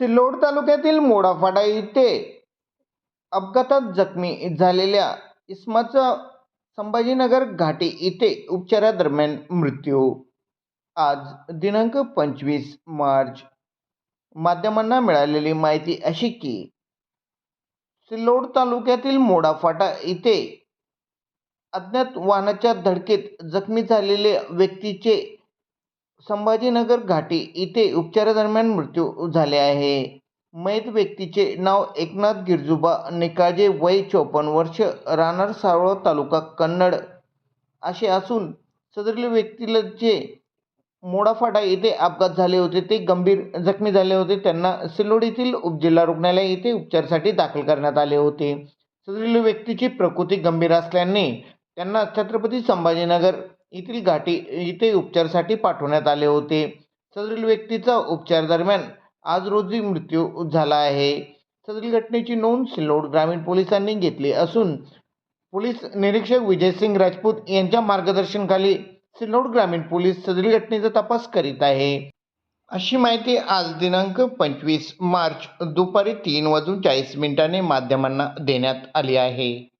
सिल्लोड तालुक्यातील मोडाफाटा येथे अपघातात जखमी झालेल्या इस्माचा संभाजीनगर घाटी येथे उपचारादरम्यान मृत्यू. आज दिनांक पंचवीस मार्च. माध्यमांना मिळालेली माहिती अशी की सिल्लोड तालुक्यातील मोडाफाटा येथे अज्ञात वाहनाच्या धडकेत जखमी झालेल्या व्यक्तीचे संभाजीनगर घाटी इथे उपचारादरम्यान मृत्यू झाले आहे. मयत व्यक्तीचे नाव एकनाथ गिरजुबा निकाळजे वय चोपन्न वर्ष राहणार सावळ तालुका कन्नड. असे असून सदरील व्यक्तीला जे मोडाफाटा येथे अपघात झाले होते. ते गंभीर जखमी झाले होते. त्यांना सिल्लोड येथील उपजिल्हा रुग्णालय येथे उपचारासाठी दाखल करण्यात आले होते. सदरील व्यक्तीची प्रकृती गंभीर असल्याने त्यांना छत्रपती संभाजीनगर येथील घाटी इथे उपचारासाठी पाठवण्यात आले होते. सदरील व्यक्तीचा उपचार दरम्यान आज रोजी मृत्यू झाला आहे. सदरील घटनेची नोंद सिल्लोड ग्रामीण पोलिसांनी घेतली असून पोलीस निरीक्षक विजयसिंग राजपूत यांच्या मार्गदर्शनाखाली सिल्लोड ग्रामीण पोलीस सदरील घटनेचा तपास करीत आहे. अशी माहिती आज दिनांक पंचवीस मार्च दुपारी तीन वाजून चाळीस मिनिटांनी माध्यमांना देण्यात आली आहे.